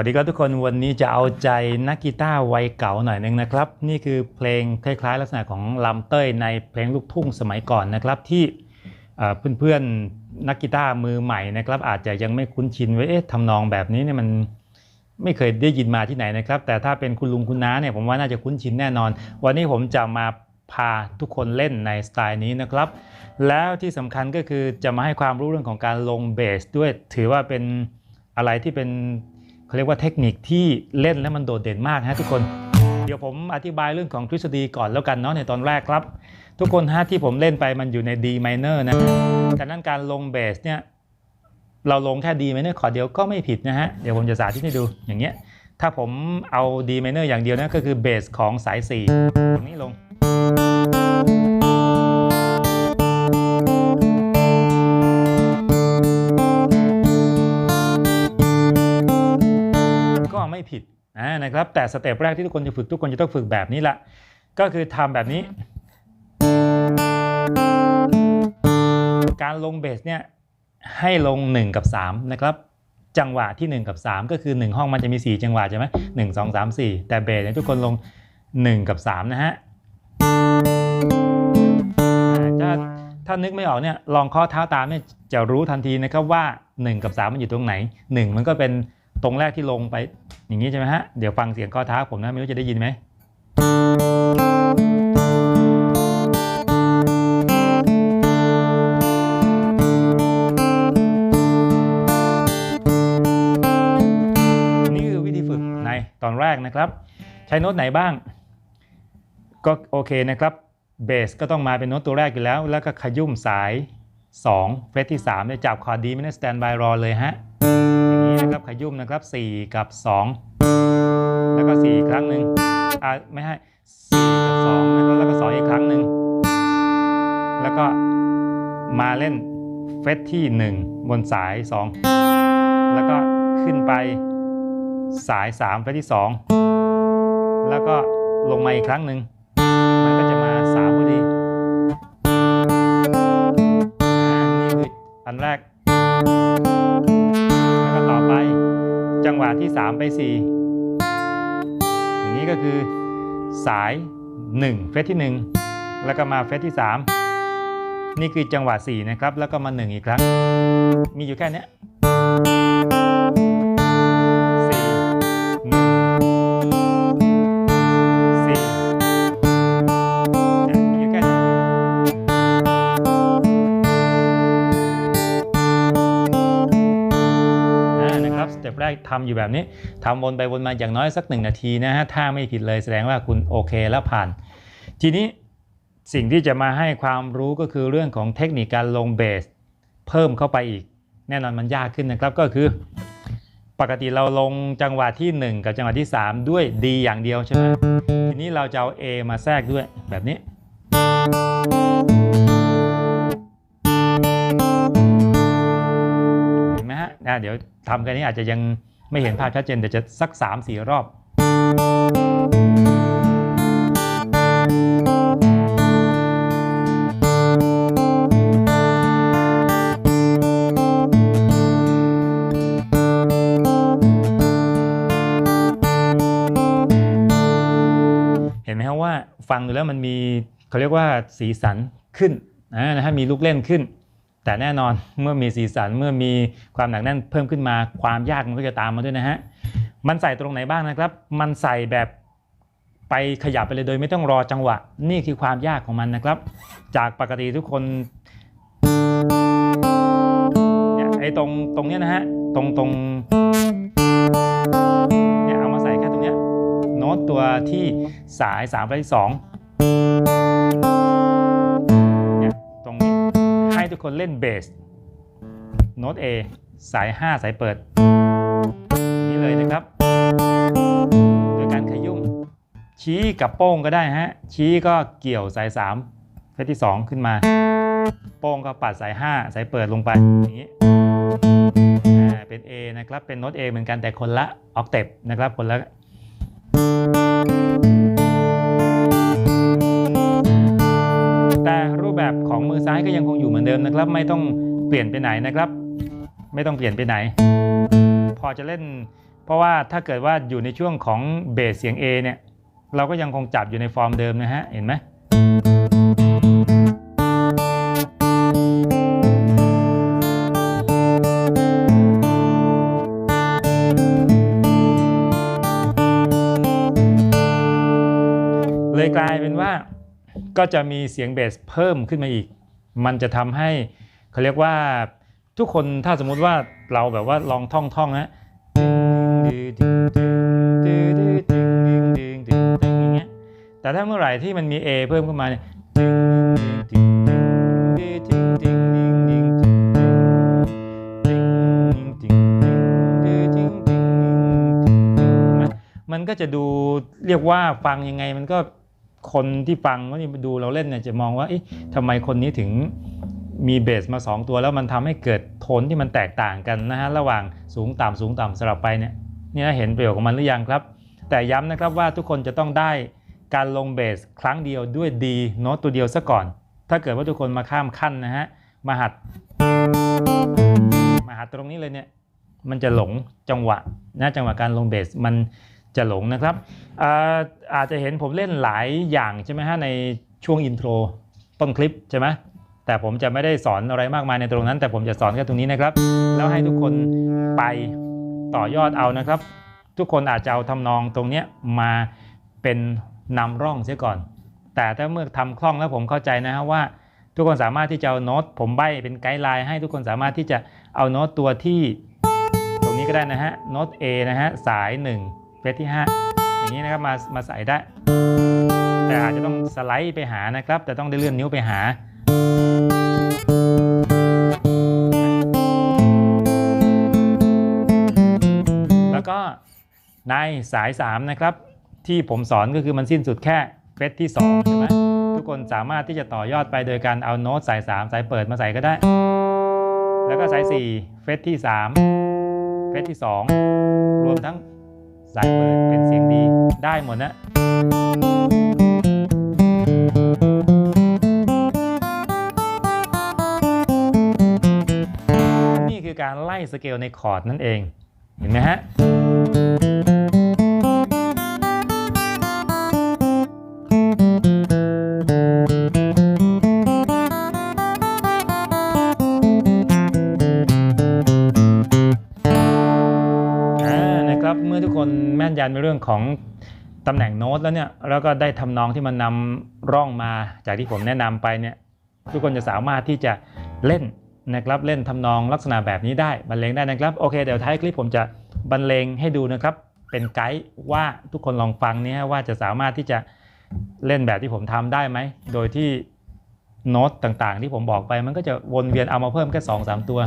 วัสดีครับทุกคนวันนี้จะเอาใจนักกีตาร์วัยเก่าหน่อยหนึงนะครับ นี่คือเพลงคล้ายๆ ลักษณะของลำเต้ยในเพลงลูกทุ่งสมัยก่อนนะครับที่เอ่อเพื่อนๆนักกีตาร์มือใหม่นะครับ อาจจะยังไม่คุ้นชินว่าเอ๊ะทำนองแบบนี้เนี่ยมันไม่เคยได้ยินมาที่ไหนนะครับ แต่ถ้าเป็นคุณลุงคุณน้าเนี่ยผมว่าน่าจะคุ้นชินแน่นอน วันนี้ผมจะมาพาทุกคนเล่นในสไตล์นี้นะครับ แล้วที่สำคัญก็คือจะมาให้ความรู้เรื่องของการลงเบสด้วยถือว่าเป็นอะไรที่เป็น เขาเรียกว่าเทคนิคที่เล่นแล้วมันโดดเด่นมากฮะทุกคน เดี๋ยวผมอธิบายเรื่องของทฤษฎีก่อนแล้วกันเนาะในตอนแรกครับ ทุกคนฮะที่ผมเล่นไปมันอยู่ใน D minor นะแต่นั้นการลงเบสเนี่ยเราลงแค่ D minor ขอร์ดเดียวก็ไม่ผิดนะฮะเดี๋ยวผมจะสาธิตให้ดูอย่างเงี้ยถ้าผมเอา D minor อย่างเดียวนะก็คือเบสของสาย4ตรงนี้ลง ไม่ผิดนะครับแต่สเต็ปแรกที่ทุกคนจะฝึกทุกคนจะต้องฝึกแบบนี้ละก็คือทำแบบนี้ การลงเบสเนี่ยให้ลง 1 กับ 3 นะครับ จังหวะที่ 1 กับ 3 ก็คือ 1 ห้องมันจะมี 4 จังหวะใช่ไหมหนึ่งสองสามสี่แต่เบสเนี่ยทุกคนลง 1 กับ 3 นะฮะถ้าถ้านึกไม่ออกเนี่ยลองข้อเท้าตามเนี่ยจะรู้ทันทีนะครับว่า 1 กับ 3 มันอยู่ตรงไหน 1 มันก็เป็นตรงแรกที่ลงไป อย่างนี้ใช่ไหมฮะ เดี๋ยวฟังเสียงข้อเท้าผมนะไม่รู้จะได้ยินไหมนี่คือวิธีฝึกในตอนแรกนะครับ ใช้โน้ตไหนบ้าง ก็โอเคนะครับเบสก็ต้องมาเป็นโน้ตตัวแรกอยู่แล้ว แล้วก็ขยุ่มสาย 2 เฟรตที่3เนี่ยจับคอร์ดดีไม่ได้สแตนบายรอเลยฮะ นี้นะครับขยุ่มนะครับ 4 กับ 2 แล้วก็ 4 ครั้งหนึ่งอ่าไม่ให้4กับ2นะครับแล้วก็ 2 อีกครั้งหนึ่งแล้วก็มาเล่นเฟรตที่ 1 บนสาย 2 แล้วก็ขึ้นไปสาย 3 เฟรตที่ 2 แล้วก็ลงมาอีกครั้งหนึ่งมันก็จะมา 3 พอดีอ่านี่คืออันแรกาที่ 3 ไป 4 อย่างนี้ก็คือสาย 1 เฟสที่ 1 แล้วก็มาเฟสที่ 3 นี่คือจังหวะ 4 นะครับ แล้วก็มา 1 อีกครั้ง มีอยู่แค่นี้ ทำอยู่แบบนี้ทำวนไปวนมาอย่างน้อยสักหนึ่งนาทีนะฮะถ้าไม่ผิดเลยแสดงว่าคุณโอเคแล้วผ่าน ทีนี้สิ่งที่จะมาให้ความรู้ก็คือเรื่องของเทคนิคการลงเบส เพิ่มเข้าไปอีก แน่นอนมันยากขึ้นนะครับก็คือ ปกติเราลงจังหวะที่ 1 กับจังหวะที่ 3 ด้วย D อย่างเดียวใช่ไหมทีนี้เราจะเอา A มาแทรกด้วยแบบนี้เห็นไหมฮะอะเดี๋ยวทำกันนี้อาจจะยัง ไม่เห็นภาพชัดเจนเดี๋ยวจะสัก 3-4 รอบ เห็นไหมครับว่าฟังดูแล้วมันมีเขาเรียกว่าสีสันขึ้นนะนะฮะมีลูกเล่นขึ้น แต่แน่นอนเมื่อมีสีสันเมื่อมีความหนักแน่นเพิ่มขึ้นมาความยากมันก็จะตามมาด้วยนะฮะมันใส่ตรงไหนบ้างนะครับ มันใส่แบบไปขยับไปเลยโดยไม่ต้องรอจังหวะ นี่คือความยากของมันนะครับ จากปกติทุกคนเนี่ยไอ้ตรงตรงเนี้ยนะฮะตรงตรงเนี่ยเอามาใส่แค่ตรงเนี้ยโน้ตตัวที่สาย3ไปที่2เคนเล่นเบสโน้ต A สาย 5 สายเปิด นี่เลยนะครับ โดยการขยุ่ม ชี้กับโป้งก็ได้ฮะ ชี้ก็เกี่ยวสาย 3เฟสที่ 2 ขึ้นมา โป้งก็ปัดสาย 5 สายเปิดลงไป อย่างนี้เป็น A นะครับ เป็นโน้ต A เหมือนกันแต่คนละออกเทปนะครับ คนละ นะครับ ไม่ต้องเปลี่ยนไปไหนนะครับ ไม่ต้องเปลี่ยนไปไหน พอจะเล่น เพราะว่าถ้าเกิดว่าอยู่ในช่วงของเบสเสียง A เนี่ยเราก็ยังคงจับอยู่ในฟอร์มเดิมนะฮะเห็นไหมเลยกลายเป็นว่าก็จะมีเสียงเบสเพิ่มขึ้นมาอีก มันจะทำให้เขาเรียกว่าทุกคนถ้าสมมุติว่าเราแบบว่าลองท่องท่องๆนะอย่างเงี้ยแต่ถ้าเมื่อไหร่ที่มันมี A เพิ่มขึ้นมาเนี่ยมันก็จะดูเรียกว่าฟังยังไงมันก็ คนที่ฟังว่านี่ดูเราเล่นเนี่ยจะมองว่าอทำไมคนนี้ถึงมีเบสมา 2 ตัวแล้วมันทำให้เกิดโทนที่มันแตกต่างกันนะฮะระหว่างสูงต่ำสูงต่ำสลับไปเนี่ยนี่นะเห็นประโยชน์ของมันหรือยังครับ แต่ย้ำนะครับว่าทุกคนจะต้องได้การลงเบสครั้งเดียวด้วยดีโน้ตตัวเดียวซะก่อน ถ้าเกิดว่าทุกคนมาข้ามขั้นนะฮะมาหัดมาหัดตรงนี้เลยเนี่ยมันจะหลงจังหวะนะจังหวะการลงเบสมัน จะหลงนะครับอาอาจจะเห็นผมเล่นหลายอย่างใช่ไหมฮะในช่วงอินโทรต้นคลิปใช่ไหมแต่ผมจะไม่ได้สอนอะไรมากมายในตรงนั้น แต่ผมจะสอนแค่ตรงนี้นะครับ แล้วให้ทุกคนไปต่อยอดเอานะครับ ทุกคนอาจจะเอาทำนองตรงนี้มาเป็นนำร่องเสียก่อน แต่ถ้าเมื่อทำคล่องแล้วผมเข้าใจนะฮะว่า ทุกคนสามารถที่จะเอาโน้ตผมใบเป็นไกด์ไลน์ให้ทุกคนสามารถที่จะเอาโน้ตตัวที่ ตรงนี้ก็ได้นะฮะโน้ต A นะฮะสาย 1 เฟสที่ 5 อย่างนี้นะครับมามาใส่ได้ แต่อาจจะต้องสไลด์ไปหานะครับ แต่ต้องได้เลื่อนนิ้วไปหาแล้วก็ในสาย 3 นะครับ ที่ผมสอนก็คือมันสิ้นสุดแค่เฟสที่2ใช่ไหมทุกคนสามารถที่จะต่อยอดไปโดยการเอาโน้ตสาย 3 สายเปิดมาใส่ก็ได้ แล้วก็สาย 4 เฟสที่ 3 เฟสที่ 2 รวมทั้ง สายเปิดเป็นเสียงดีได้หมดนะนี่คือการไล่สเกลในคอร์ดนั่นเอง เห็นไหมฮะ แม่นยำในเรื่องของตำแหน่งโน้ตแล้วเนี่ยแล้วก็ได้ทำนองที่มันนำร่องมาจากที่ผมแนะนำไปเนี่ยทุกคนจะสามารถที่จะเล่นนะครับเล่นทำนองลักษณะแบบนี้ได้บรรเลงได้นะครับโอเคเดี๋ยวท้ายคลิปผมจะบรรเลงให้ดูนะครับ เป็นไกด์ว่าทุกคนลองฟังนี้ว่าจะสามารถที่จะเล่นแบบที่ผมทำได้ไหมโดยที่โน้ตต่างๆ ที่ผมบอกไปมันก็จะวนเวียนเอามาเพิ่มแค่2-3 ตัว